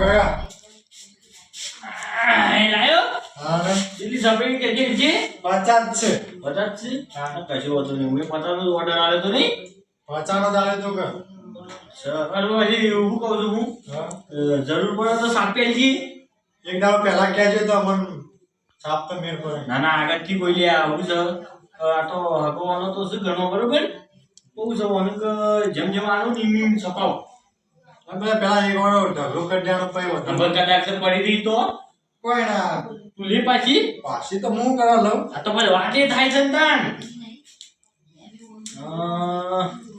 આ લાયો? હા દિલ્હી સપેડ કે જે જે? પચાસ છે. પચાસ છે? હા. કશું હોતું નહીં. મેં પચાસ નો ઓર્ડર આવ્યો તો નહીં? પચાસ નો આવ્યો તો કે? અરે હજી હું કહું છું હું. જરૂર પડે તો સાપ જી એક દાવ પહેલા કહેજો તો અમન સાપ તો મેર પડે. ના ના આગળથી કોઈ લે આવું છે આ તો હગવાનો તો શું ઘણો બરોબર? બહુ છે અનુક કે જેમ જેમ આનું નીમ નીમ છપાવ. પેલા એક ઢગલો પછી નંબર વધારે કદાચ પડી રહી તો? કોઈ ના. પાછી? પાછી તો હું કરો લઉં? આ તો પછી વાતે થાય છે તાન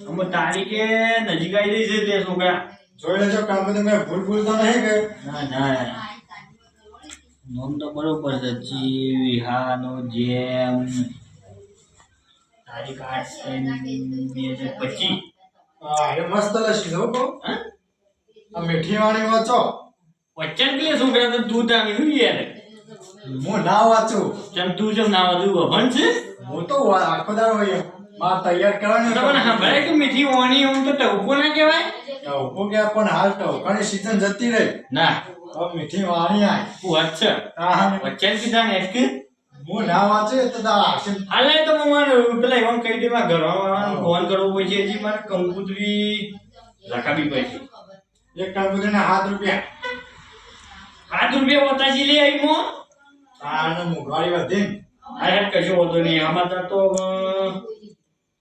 અમે તારીખે નજીક આવી રહી છે તે છોકરા. જોઈ લેજો કામ બધું મેં ભૂલ ભૂલ તો નહીં કે ના ના. નોમ તો બરોબર છે. જી વિહાનો જેમ. તારીખ આઠ બે હજાર પચીસ. હા એ મસ્ત લશે હા? આ મીઠી વાણી વાંચો. વચન કે છોકરા તો તું તારી હું યાર. હું ના વાંચું. કેમ તું જો ના વાંચું? અભણ છે? હું તો આખો દાડો હોય માર તૈયાર કરવાની તમને સંભળાય કે મીઠી વાણી હું તો ટવકો ના કહેવાય? ટવકો કે પણ હાલ ટવકાની સીઝન જતી રહી. ના. તો મીઠી વાણી આય. તું વાત છે? હા વચન કીધા ને એસકે હું ના વાંચે તો દા હાલે તો હું મારે પેલા એમ કહી દે મારા ઘરવાળાને ફોન કરવો પછી હજી મારે કંકુતરી રખાવી પડશે. એક ટરબૂચને હાથ રૂપિયા. હાથ રૂપિયા વતાજી લે આવી મો. આને મોંઘવારી વધી. અરે કશું હોતો નહીં. આમાં તો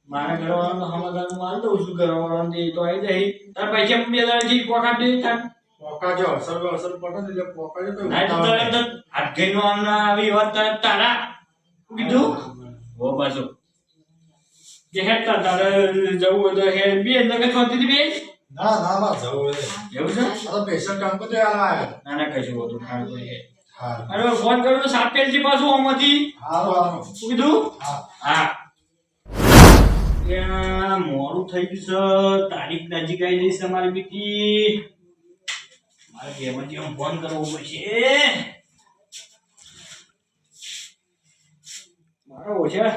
મારા ઘરવાળાનો સમાધાન માલ દઉં છું ઘરવાળાને દે તો આવી જાય. તાર પૈસા બે હજારથી પોકા દે તાર. પોકા જો અસર અસર પડે એટલે પોકા જો તરત જ હાથ ગઈનો આમના આવી વાત તરત તારા. કીધું? હો પાછું. જે હેડ તાર તારે જવું હોય તો હેડ. બે નગર શાંતિથી બેસ ના ના ના જવું એવું છે? અરે પેશન્ટ કામ તો આલા ના ના કશું હોતું ખાણ કોઈ હે હા. અરે ફોન કર્યો તો સાપેલજી પાછું આમાંથી. હારું શું કીધું? હા. હા. મોડું થઈ ગયું છે. તારીખ નજીક આવી જઈશ તમારી બીટી. મારે બેમાંથી આમ ફોન કરવો પડશે. મારા ઓછા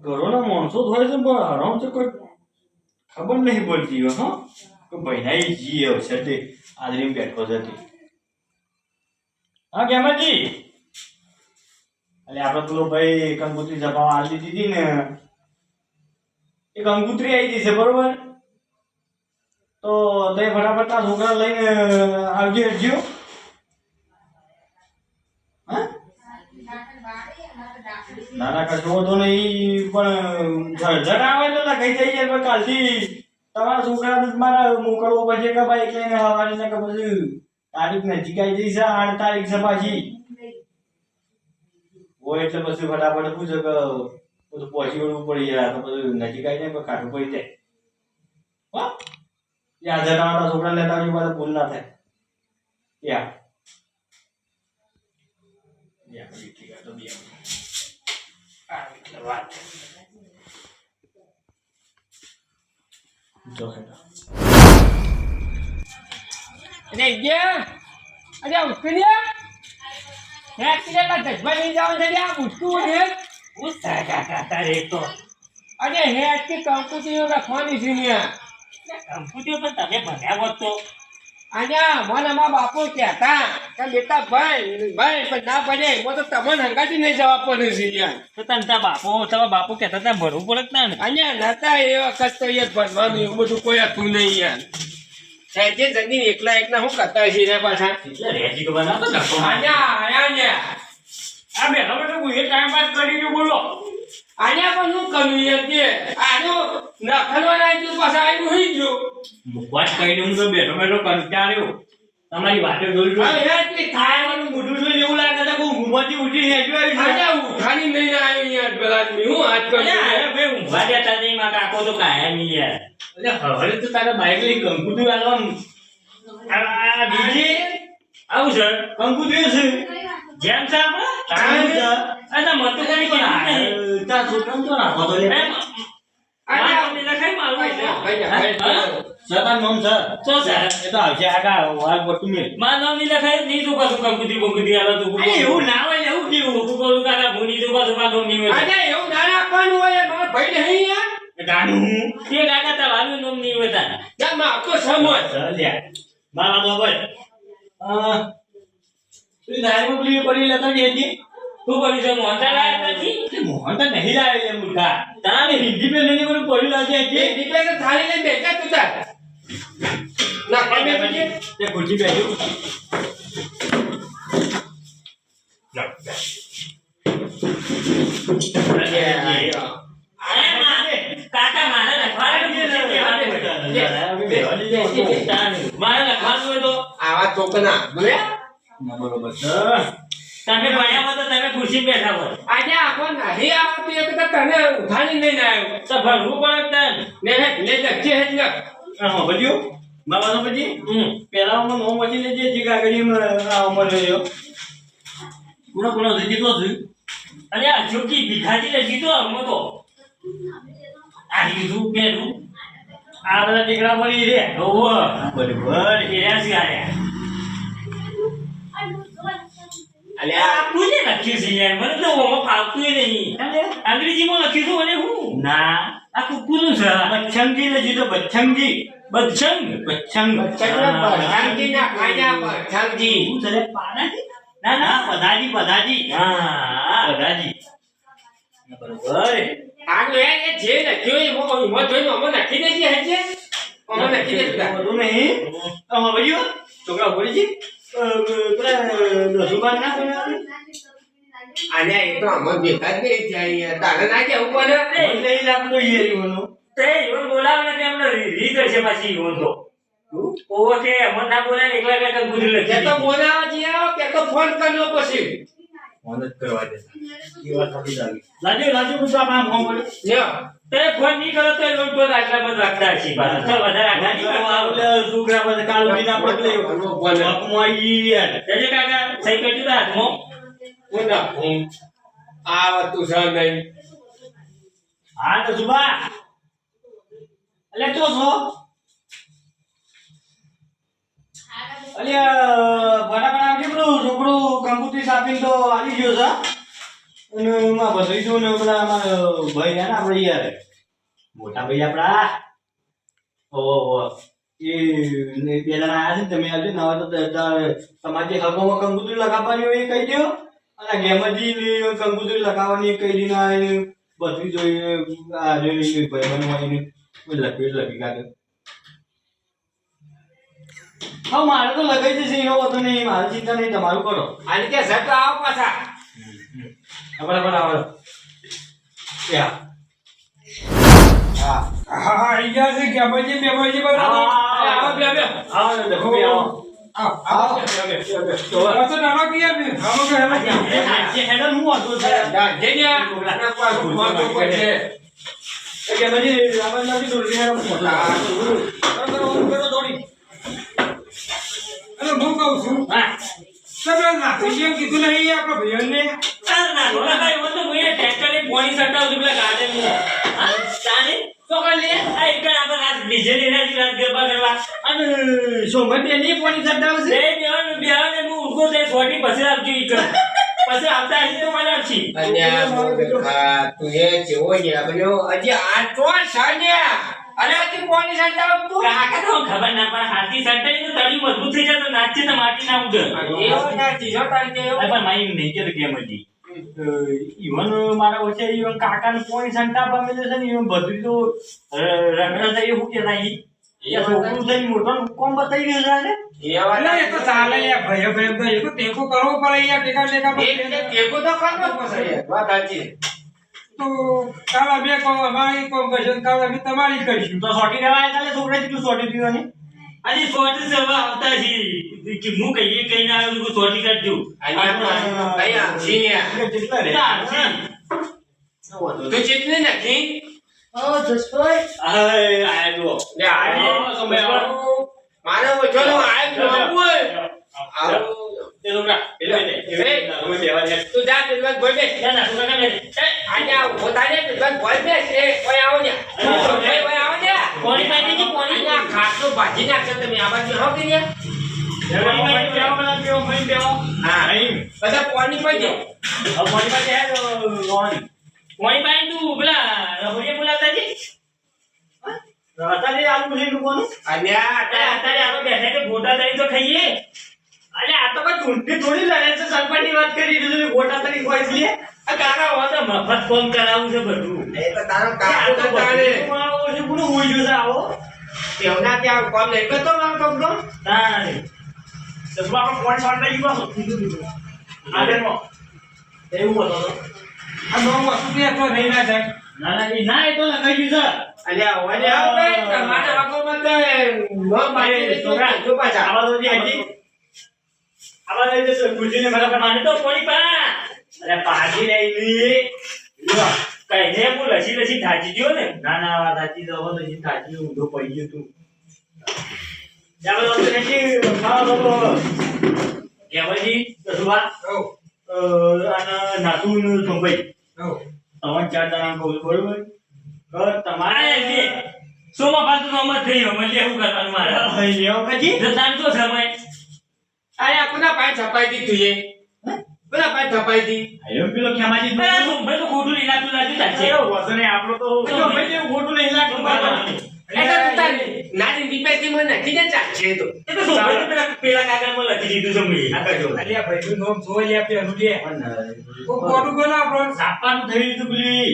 ઘરોના માણસો થોડે છે પણ આરામ છે કોઈ ખબર નહીં પડતી હો કે ભાઈના જી આવશે તે આદરી બેઠો છે તે. હા, કેમાજી? એટલે આપણે પેલો ભાઈ કંકુત્રી જપાવા આલી દીધી ને. એ કંકુત્રી આવી ગઈ છે, બરોબર? તો તે ફટાફટ છોકરા લઈને આવજો હરજો ના ના કશો તો નહીં, પણ જળ આવે તો કઈ થઈ જાય કાલથી. તમારા છોકરાને મારે મોકલવો પડશે કે ભાઈ એટલે એને હવાની ને કે બધું. તારીખ નજીક આવી જઈ છે, આઠ તારીખ છે પાછી. હોય એટલે પછી ફટાફટ પૂછો કે, બધું પહોંચી વળવું પડી જાય તો બધું નજીક આવી જાય કાઢવું પડી જાય હા? યા જણાવતા છોકરા લેતા આવજો, પાછા ભૂલ ના થાય. યા. વાત જો અરે ગયા અરે ઉઠ્યા હે કિલેલા જજબા લઈ જાવ છે આ ઉઠતું છે. ઉસ્તા કાકા તારે તો. અરે હે કે કંકુતીઓ રાખવાની છે ને કંપુટીઓ પણ તમે ભણ્યા હોત તો. આજા મને મા બાપુ કહેતા કે બેટા ભાઈ ભાઈ પણ ના પડે હું તો તમને હંગાતી નહીં જવા પડે છે યાર. તો તને તારા બાપુ તારા બાપુ કહેતા ત્યાં ભરવું પડે ને અહીંયા નતા એ વખત તો યાર ભરવાનું એવું બધું કોઈ હતું નહીં યાર. સાહેબ એકલા એકલા હું કરતા પાછા? રેજી કે બનાવતો આજા આયા આ બેઠો બેઠો હું એ ટાઈમ પાસ કરી બોલો. આયા પણ શું કર્યું યાર કે? આનો પાછા આવ્યું હોઈ કરીને હું દઉં તો બેઠો બેઠો કંટાળ્યો તમારી વાતો જોઈ જો જોઈ કે ખાવાનું મોઢું જોઈને એવું લાગે છે કે હું હેઠું આવી છું. આજા ઉઠાની લઈને આવ્યો યાર પેલા આદમી હું આજ કર અરે બે ઊંઘવા દેતા નહીં મારા કાકો તો કાયા નહીં યાર. અલ્યા, હવે તો તારા બાઈક લઈ કંકુતરી વાળવાનું. આ- આ બીજી? આવું છે? કંકુતરી છે? જેમ છે આપણે? તારે? છે. અરે મત તો કઈ પણ તારા છોકરાને તો રાખો તો લે. આજા મારું નામ લખાય મારું એટલે. ભાઈ, હા? ભાઈ, હા? સતાનું નામ છે. શું છે? એ તો આવશે આગળ વાર પટ્ટું મેલ. મારું નામ નહીં લખાય નહીં તો પાછું કંકુતરી બંકુતરી આવે તો અરે એવું ના હોય એવું કેવું તું બોલું કાકા ભૂની તો પાછું કાકા નહીં હોય આજા એવું ના રાખવાનું હોય મારા ભાઈ નહીં યાર ગાનું તે કાકા તારું નામ નહીં હોય તારા યારમાં આખો સમજ લ્યા મારા બાબા આ તું પડી લેતા તું કરી છે મોહનતા લાયા નથી તે નહીં લાવે લે મૂર્ખા. તારે હિન્દી પેલી ની પેલું પડી લાવજે એ હતી તો થાળી લઈને બેઠા તું તાર. ના તમે પછી તે ખુરશી બેઠી કાકા મારે લખવાનું મારે લખવાનું તો. આવા ચોકના બોલ્યા? બરોબર તમે ખુરશી બેઠા હોય. આજે આખો નહીં આવતી એક તો તને ઉઠાડી લઈને આવ્યો. તો ભરવું પડે તને. ને હે લે લખજે હે જ હા બધ્યો બાબા તો પછી હમ. પેલા હું નો મચી લેજે જે કાગળી આ ઉમર રહ્યો. પૂરો થઈ જીતો છું અરે આ જોકી ભીખાજી ને જીતો અમે તો. આ લીધું પેલું. આ બધા દીકરા મળી રે ઓહો બરોબર. એરાસી આયા લખ્યું છે યાર મને તો ઓમાં ફાવતું નહીં અંગ્રેજીમાં લખ્યું છે મને હું ના આ કુકુનું છે બચ્છંગી ચક્ર ના ખાજા પર શાંતિ શું છે રે? પાનાજી? ના ના પધાજી પધાજી હા પધાજી બરોબર આગળ એ જે લખ્યું એ મો મો નાખી દેજે હે જે અમને નાખી દે તું બધું નહીં આમાં બધ્યો છોકરા ઉભરી જી પેલા દસુબાન ના કોઈ અને એ તો અમે ભેગા જ નહીં થયા અહીંયા તારે ના કેવું પડે નહીં લાગતો યેરી મનો તે ઈવન બોલાવે ને તેમને રીત હશે પાછી ઈવન તો ઓવો કે અમર ના બોલાય એકલા એકલા કંકુતરી કે તો. બોલાવા જી આવો કે તો ફોન કર્યો પછી મદદ કરવા દે. એ વાત સાચી લાગી લાજો લાજો ફોન તે ફોન કરો તો આટલા રાખતા વધારે કાલ યાર. કાકા સહી હાથમાં. હું આ વસ્તુ છે નહીં હા તો સુબા એટલે તો છો? અલ્યા ફટાફટ આવજે પેલું છોકરું કંકુતરી તો આવી ગયો છે. અને એમાં ભત્રીજો ને પેલા અમારા ભાઈ ને, આપણે યાર. મોટા ભાઈ આપણા. ઓહો એ, ને પેલા આયા છે તમે આવજો નવા તો તમારે હગોમાં કંકુતરી લગાવવાની હોય એ કહી દો અને ગેમજી કંકુતરી લગાવવાની કહી દીને આ એને એ આ જો ભાઈ બનવા એને લખી લખી કાઢે. હા મારે તો લગાઈ જશે એનો વાંધો નહીં. મારી ચિંતા નહીં તમારું કરો. અને કે સટ આવો પાછા. બરાબર બરાબર. હા. હા. હા આવી ગયા છે કે પછી મેમોજી બધા આવો બે બે આવો. ને લખો બી આવો આવો હું તો કહું છું? તમે નાખી કીધું નહીં આપણા ભાઈઓને ચાલ ના ધોળા ભાઈ હું ટ્રેક્ટરની પોણી સટાવું છું પેલા ગાર્ડનમાં હા તાને તો લે આ એક આપણે રાતની ગરબા કરવા અને પોણી બેવાનું બેવાને હું સોટી પછી આપજો ઈ કર. પછી આવતા હશે તો મને આપશી અલ્યા મોટા તું એ જેવો છે બન્યો. હજી આ તો સાન્યા અરે તું કોની સંતાવ તું? કાકા તો ખબર ના પણ હાથી સટાઈ તો તળી મજબૂત થઈ જાય નાચે તો માટી ના ઉડે એવો નાચી જો તારી કે અરે પણ માઈ નહીં કે કેમ હતી ઈવન મારા ઓછે ઈવન કાકાને કોઈ સંતા પામે છે ને ઈવન બધું તો રગડા થઈ શું કે નહીં એ છોકરું થઈ મોટો કોમ બતાવી રહ્યો છે ને એ તો ચાલે યાર ભાઈઓ ભાઈઓ તો એ તો ટેકો કરવો પડે યાર ટેકા ટેકા તો કરવો પડે વાત સાચી. તો કાલ અમે કોમ અમારી કોમ કરશું ને કાલ તમારી કરીશું. તો સોટી દેવાય કાલે છોકરા જેટલું સોટી પીવાની આજે સોટી સવા આવતા છે. કે હું કહીએ કઈ ના આવ્યું તો સોટી કાઢજો અહીંયા અહીંયા કેટલા રે. તું ચેતની નથી. હાય આયા જુઓ. લે આયો સમય મારે નો આયો આવો એ છોકરા પેલે છે તું જા પેલા બોલ બે. ના ના કાઢે. એ આજા પોતાને પેલા બોલ બે એ કોઈ આવો ને. કોઈ કોઈ આવો ને. પોણી પાઈ દેજે, પોણી. અહીંયા ખાટલો ભાજી નાખશો તમે આ બાજુ હો. કે ને નહીં પાણી પડી તો પોણી પાઈ તું પેલા રહોડિયા બોલાવતા છે અત્યારે આવું છે લોકોનું અત્યારે અત્યારે આપણે બેઠા કે ગોટા તળી તો ખાઈએ. અરે આ તો કોઈ ચૂંટણી થોડી લડે છે સરપંચની વાત કરી દીધું ગોટા તરીકે હોય છે આ કાકા હોય મફત ફોન કરાવું છે બધું એ તો તારો કાકો તો તો બધું આવો છે, કોનું હોઈ ગયું છે આવો? તેવના ત્યાં કોમ નહીં કરતો મારો કોકનો? તાણે. ચશ્મા પર ફોન શોટ લઈ ગયો છો. એવું બોલો તો. આ નોમ વસ્તુ કે તો નહીં ના જાય ના ના એ ના એ તો લગાઈ ગયું છે અલ્યા, ઓલે આવો તમારા વાંકોમાં તો નોમ પાડી દે, છોકરા, જો પાછા. આવા તો જે આવા તો જે ગુરુજીને મારા પર માને તો કોની પા. અરે પાછી રહી લી. લ્યો, કઈ ને હું લસી લસી થાચી ગયો ને? ના ના વાત થાચી તો હવે લસી થાચી ઊંધો પડી ગયો તું. ચાલો તો નથી ખાવા બાબો કેવાજી દસવા હઉ, અને નાતું સંભાઈ હઉ. તમારે ચાર કહું છું, બરોબર કર તમારે સોમાં પાછું નમત થઈ ગયો. મને શું કરવાનું મારે. લેવો કજી જતાન તો સમય. અલ્યા, કોના પાસે છપાઈ દી તું એ? કોના પાસે છપાઈ દી? આયો પેલો ખેમાજી અરે સોમભાઈ તો ખોટું નહીં લાગતું લાગ્યું ચાલશે વસને આપણો તો તો ભાઈ જેવું ખોટું નહીં લાગતું બરાબર. એ તો તું તાર નાની દીપેતીમાં નાખી દે ચાલશે એ તો. એ તો સોમભાઈ તો પેલા પેલા કાગળમાં લખી દીધું છે મેં. આ કરજો. અલ્યા ભાઈ તું નોમ જોઈ લે પેલું લે કોઈ ખોટું બોલો આપણો સાપાનું થઈ હતું પેલી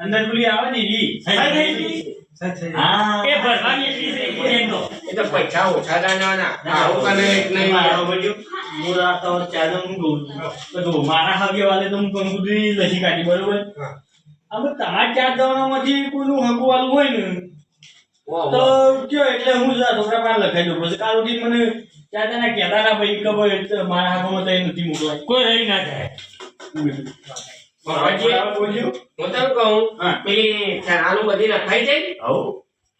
અંદર પેલી આવે ને ઈ. થઈ ગઈ? હા. એ ભરવાની એમ તો. પૈસા ઓછા દાના આવું કને એક મારો બધો હું રાત તો ચાલો હું કહું તો મારા હાગે વાલે તો હું કંકુતરી લસી કાઢી બરોબર. હવે તમારા ચાર જણામાંથી કોઈનું હકુ વાળું હોય ને તો કયો એટલે હું જા છોકરા પાસે લખાઈ દઉં. પછી કાલ ઉઠીને મને ચાર જણા કહેતા ના ભાઈ ખબર એટલે મારા હાથમાં તો એ નથી મોકલાય કોઈ રહી ના જાય. હું તને કહું. પેલી ચણાનું બધી નખાઈ જાય હવ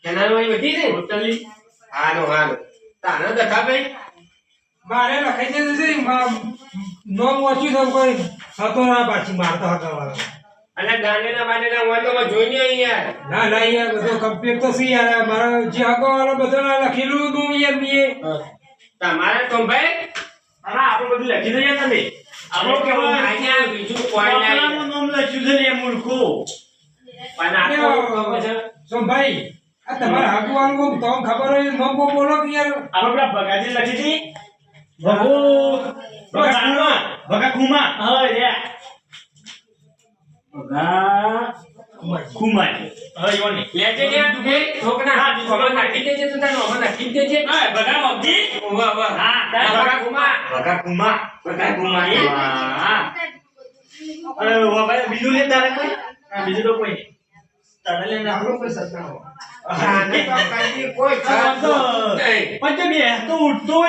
ચણાનું વાળી બધી છે ને? હાલો હારું તાનો દખા ભાઈ? મારે લખાઈ દે છે નોમ ઓછું કોઈ હતો ના પાછી મારતા હતા વાળા અને ગાંડીના બાંડેના હોય તો જોઈને જોઈ યાર ના ના યાર બધો કમ્પ્લીટ તો સી યાર. મારા જે હકો વાળો બધો લખેલું નું યાર મેં તમારે તો ભાઈ હવે આપણે બધું લખી દઈએ તમે. આપણો કેવો? અહીંયા બીજું કોઈ નહીં. નામ લખ્યું છે ને મૂર્ખો. પણ આ તો ખબર ભાઈ? આ તમારા હકો વાળું તમને ખબર હોય નોમ બોલો કે યાર? આપણે પેલા ભગાજી લખી હતી. ભગો ભગા ભગા ખુમા. હવે રે ભગા ખુમાય હવે યોને લેજે ને એ છોકરા હા, ખબર નાખી. દેજે તું તારે ખબર નાખી દેજે. હા ભગા મગજી વાહ વાહ. હા કુમાર ભગા ખુમા. કુમાર એ. હા. અરે વાહ ભાઈ બીજું લે તારે કોઈ? બીજું તો કોઈ નહીં. તારે લે ના તો કોઈ હોય.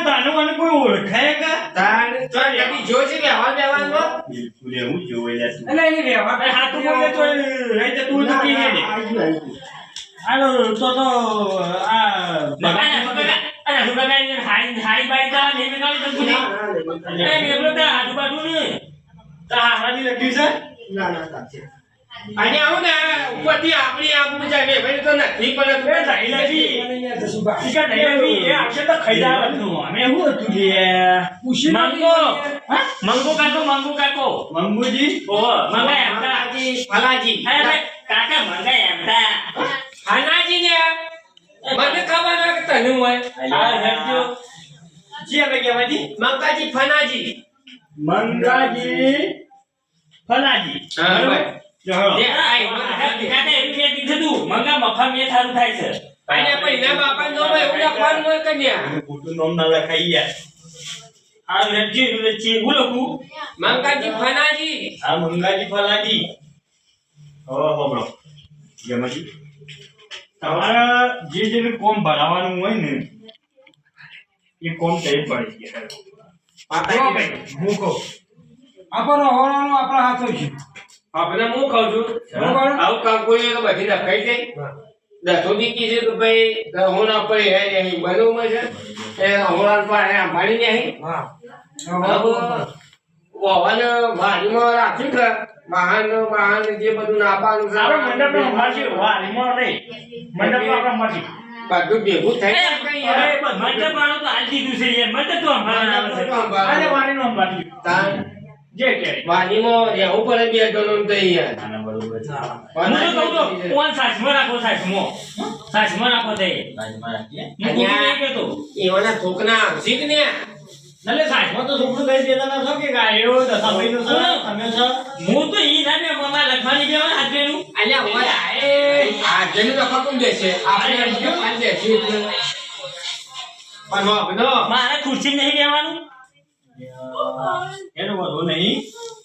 તાનો મને કોઈ ઓળખાય કા? તારે તો કદી જોયું છે ને આજુબાજુ ને લખ્યું છે? અને આવું ને ઉપરથી આપણી આબરૂ જાય ને ભાઈ તો નથી પણ તું નહીં લખી એ અક્ષર તો ખઈદા હતું અમે શું હતું લે પૂછી માંગો મંગો. કે મંગો કાકો મંગો કાકો. મંગુજી? ઓ મંગા એમતા ફલાજી ફલાજી. અરે કાકા મંગા એમતા ફલાજી ને મને ખબર ના કે તને હોય. આ હેડજો જી આપણે કહેવાજી મંગાજી ફનાજી મંગાજી. ફલાજી. હા, બરોબર? ભાઈ. ચલો. જે કાકા આઈ એવું મેં કીધું તું. મંગા મફા મેં સારું થાય છે. અને પછી ના બાપા નો એવું લખવાનું હોય કન્યા આનું ખોટું નામ ના લખાઈ યાર આ રેજી રેજી હું લખું? મંગાજી મંગાજી ફલાજી. જેમાંથી તમારા જે જે કોમ ભરાવાનું હોય ને એ કોમ થઈ પડી ગયા મૂકો હું કહું. આપણો હોવાનો આપણા હાથો છે. આપણે હું કહું છું? આવું કામ કોઈ તો બધી રખાઈ જાય. દસો દીકી છે તો ભાઈ હું ના પડી હે અહીં બનવું છે. એ હમણાં પર હે ભાડી ને અહીં. હા. વાડીમાં રાખ્યું છે. વાહન વાહન જે બધું નાપાનું સારું મંડપ મંડપનો માસી વાહ નહીં. મંડપ મંડપનો આપણે માસી બધું ભેગું થઈ એ, જાય કઈ યાર. અરે, મંડપ વાળો તો હાલ દીધું છે મંડપ તો આવે જે કે વાડીમાં રહેવું પડે બે જણનું તો યાર આના બરોબર હું. તો કહું છું, કોણ સાસમાં રાખો સાસમાં? સાસમાં રાખો તે. રાખીએ? હું ખોટું એવાના થોકના આવશે જ ને. એટલે સાઈડમાં તો છોકરું કઈ દેતા ના છો કે ગાયો દશાભાઈનો છે તમે છો? હું તો ઈ ના ને મમ્મા લખવાની બેવા હાથેનું અલ્યા ઓય આએ આ જેનું લખવા કોણ દેશે આપણે એમ કે પાન દેશે પણ મારે ખુરશી નહીં બેવાનું એનો વાંધો નહીં.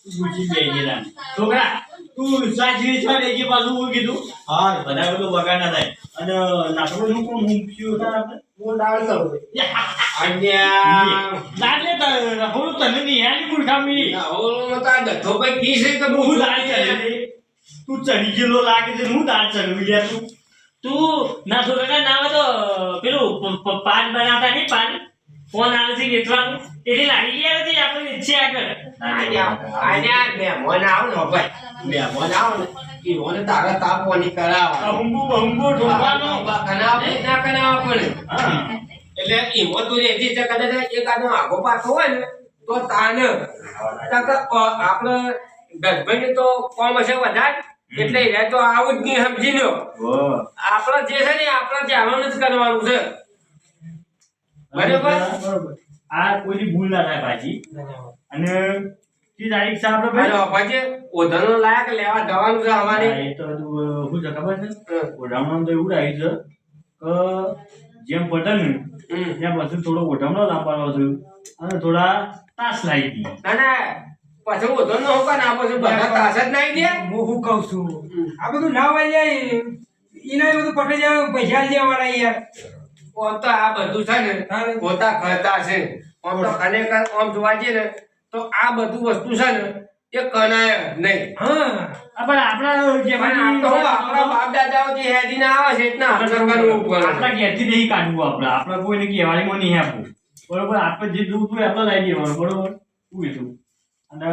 તું પૂછી બે ગયેલા છોકરા તું સાચવી છે ને કે પાછું હું કીધું? હા બધા બધું બગાડ ના થાય. અને નાટકો નું કોણ મૂક્યું હતા આપણે હું કરું અન્યા લાગે તો રખોડું તને નહીં હેલી મૂર્ખામી ઓલો તો આ ભાઈ કી છે કે હું હું દાળ ચડી તું ચડી ગયેલો લાગે છે હું દાળ ચડવી લે તું. તું ના છોકરા ના તો પેલું પાન બનાવતા નહીં પાન? ફોન આવે વેચવાનું. એટલે લાગી ગયા આવે આપણે ઈચ્છે આગળ. આન્યા મહેમાન આવ ને ભાઈ. મહેમાન આવ ને. ઈ મને તારા તાપવાની કરાવવા હંબુ હંબુ કનાવ ના કનાવ પડે એટલે ઈમો તું રેતી છે કદાચ એક આનો આગો પાછો હોય ને તો તાને આપણે ગરભાઈ તો કોમ હશે વધારે એટલે એ તો આવું જ નહીં સમજી લો આપડે આપણે જે છે ને આપણે જાણવાનું જ કરવાનું છે. બરાબર? બરાબર. આ કોઈની ભૂલ ના થાય ભાજી અને તી તારીખ છે આપણે ભાઈ? પછી ઓધનો લાયક લેવા જવાનું છે અમારે. હા, એ તો શું છે ખબર છે? ઓઢામણું તો એવું રાખ્યું છે કે જેમ પટન હમ. ત્યાં પછી થોડો ઓઢામણો લાવવાનો છે. અને થોડા તાસ લાવી દી ના ના પછી ઓધનો હું કાન આપો છું બધા તાસ જ નાઈ દે હું શું કહું છું. આ બધું ના હોય જાય એના બધું પટેલ જાય પૈસા લેવાના યાર. ઓમ તો આ બધું છે ને. પોતા કરતા છે. ઓમ તો ખરેખર ઓમ જોવા જઈએ ને તો આ બધું વસ્તુ છે ને એ કનાય નહીં. હા. પણ આપણા જે આપણા બાપ દાદાઓ જે હેડીને આવે છે એટલા હસર કરવું પડે. આપણા ઘેરથી નહીં કાઢવું આપણે. આપણે કોઈને કહેવાડીમાં નહીં આપવું. બરોબર? આપણે જે દૂધ હોય આપણે લઈ દેવાનું બરોબર? શું કીધું? અને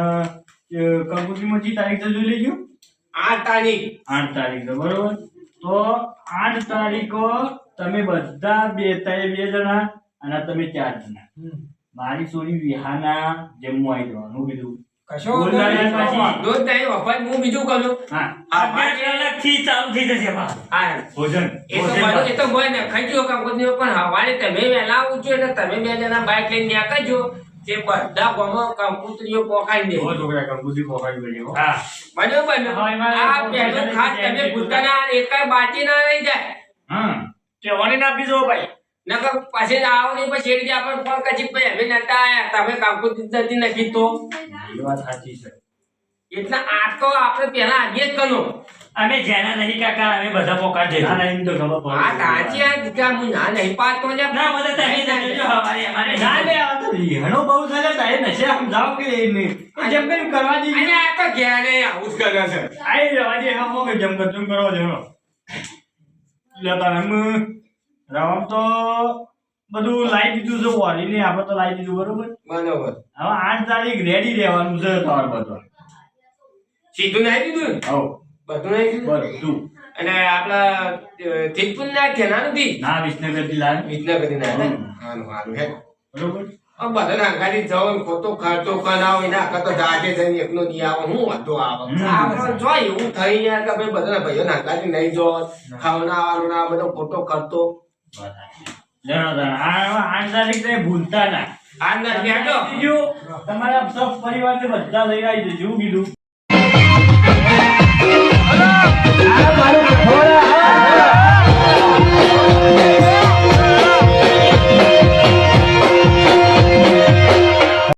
કંકોત્રીમાં જે તારીખ જોઈ લેજો. આઠ તારીખ. આઠ તારીખ બરોબર? તો આઠ તારીખો તમે બધા બે ત્રણ બે જણા અને તમે ચાર જણા. મારી સોરી વિહાના જમવા આવી જવાનું કીધું કશો હું બીજું કરું હા. આ અગિયાર કલાકથી ચાલુ થઈ જશે હા. ભોજન એ તો બધું એ તો હોય ને ખાઈ ગયો કંકોત્રીઓ પણ હવારે તમે વહેલા ઉઠજો એટલે તમે બે જણા બાઈક લઈને નીકળજો જે બધા ગામમાં કંકોત્રીઓ પોકાઈ દે. છોકરા હા. આ ખાસ તમે જાય. ભૂતકાળના એકાય બાકી ના રહી જાય. હા કહેવાની ના બીજો ભાઈ? નકર પછી આવો ને પછી શેરડી આપણને ફોન કરી ભાઈ હવે નતા આયા તમે કંકોત્રી દીધી નથી તો? એ વાત સાચી છે. એટલે આ તો આપણે પહેલા આજે જ કરો અમે જેના નહીં કાકા અમે બધા પોકાર જઈશું ના એમ તો ખબર આ પડે તાજી આ દીકરા હું ના નહીં પાતો ને. ના બધા તમે જજો હવારે અમારે ના લે આ તો રિહાણો બહુ થયેલા તારે નશે સમજાવો કે એને? જેમ કેમ કરવા અને દઈએ આ તો ઘેરે આવું જ કરે છે. આઈ જવા દે હા મોકે જેમ કરવા દે હો લેતા એમ. રામ તો બધું લાઈ દીધું છે વાલીને આપણે તો લાવી દીધું બરોબર. બરોબર. હવે આઠ તારીખ રેડી રહેવાનું છે તમારે બધું. સીધું નાઈ દીધું? હવ. બધું નાઈ દીધું? બધું. અને આપણા થીપુન નાખ્યા ના નથી ના વિસનગરથી લાવે વિસનગરથી નાખ્યા હમ. હારું હારું હે બરોબર. આ બધા નાંગારી ને ખોટો ખર્ચો કરાવો એના કરતા જાતે જઈને એકલો દી આવો હું વાંધો આવે. જો એવું થઈ જાય કે ભાઈ બધા ભાઈઓ નહીં જો ખાવડાવવાનો ના બધો ખોટો ખર્ચો આઠ તારીખ ભૂલતા ના. આ ના બેઠો બીજું તમારા સબ પરિવારને બધા લઈ આવી દેજો કીધું. આ મારું થોડા